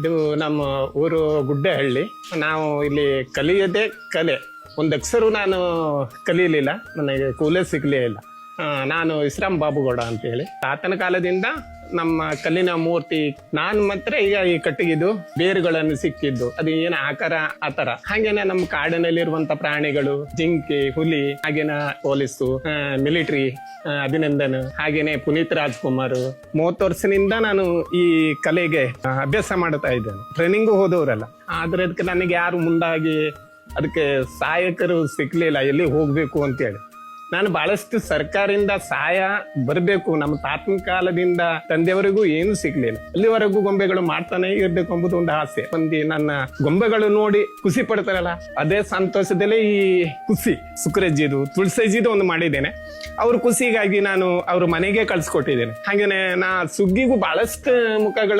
ಇದು ನಮ್ಮ ಊರು ಗುಡ್ಡೆಹಳ್ಳಿ. ನಾವು ಇಲ್ಲಿ ಕಲಿಯದೆ ಕಲೆ. ಒಂದು ಅಕ್ಷರು ನಾನು ಕಲಿಯಲಿಲ್ಲ ನನಗೆ ಕೂಲೇ ಸಿಗಲೇ ಇಲ್ಲ. ನಾನು ಇಸ್ರಾಮ್ ಬಾಬುಗೌಡ ಅಂತೇಳಿ. ತಾತನ ಕಾಲದಿಂದ ನಮ್ಮ ಕಲ್ಲಿನ ಮೂರ್ತಿ. ನಾನು ಮಾತ್ರ ಈಗ ಈ ಕಟ್ಟಿಗಿದು ಬೇರುಗಳನ್ನು ಸಿಕ್ಕಿದ್ದು. ಅದು ಏನ ಆಕಾರ ಆತರ ಹಾಗೇನೆ ನಮ್ಮ ಕಾಡಿನಲ್ಲಿರುವಂತ ಪ್ರಾಣಿಗಳು, ಜಿಂಕೆ, ಹುಲಿ, ಹಾಗೇನ ಪೊಲೀಸು ಮಿಲಿಟರಿ ಅಭಿನಂದನ್, ಹಾಗೇನೆ ಪುನೀತ್ ರಾಜ್ಕುಮಾರ್. ಮೂವತ್ತು ವರ್ಷದಿಂದ ನಾನು ಈ ಕಲೆಗೆ ಅಭ್ಯಾಸ ಮಾಡ್ತಾ ಇದ್ದೇನೆ. ಟ್ರೈನಿಂಗು ಹೋದವರಲ್ಲ. ಆದ್ರೆ ಅದಕ್ಕೆ ನನಗೆ ಯಾರು ಮುಂದಾಗಿ ಅದಕ್ಕೆ ಸಹಾಯಕರು ಸಿಕ್ಲಿಲ್ಲ. ಎಲ್ಲಿ ಹೋಗ್ಬೇಕು ಅಂತೇಳಿ. ನಾನು ಬಹಳಷ್ಟು ಸರ್ಕಾರದಿಂದ ಸಹಾಯ ಬರಬೇಕು. ನಮ್ಮ ತಾತನ ಕಾಲದಿಂದ ತಂದೆಯವರೆಗೂ ಏನು ಸಿಗ್ಲಿಲ್ಲ. ಅಲ್ಲಿವರೆಗೂ ಗೊಂಬೆಗಳು ಮಾಡ್ತಾನೆ ಇರ್ಬೇಕು ಎಂಬುದು ಒಂದು ಆಸೆ. ಮಂದಿ ನನ್ನ ಗೊಂಬೆಗಳು ನೋಡಿ ಖುಷಿ ಪಡ್ತಾರಲ್ಲ, ಅದೇ ಸಂತೋಷದಲ್ಲೇ ಈ ಖುಷಿ. ಸುಕ್ರಜ್ಜಿದು ತುಳಸಜ್ಜಿದು ಒಂದು ಮಾಡಿದ್ದೇನೆ. ಅವ್ರ ಖುಷಿಗಾಗಿ ನಾನು ಅವ್ರ ಮನೆಗೆ ಕಳ್ಸಿಕೊಟ್ಟಿದ್ದೇನೆ. ಹಾಗೇನೆ ನಾ ಸುಗ್ಗಿಗೂ ಬಹಳಷ್ಟು ಮುಖಗಳು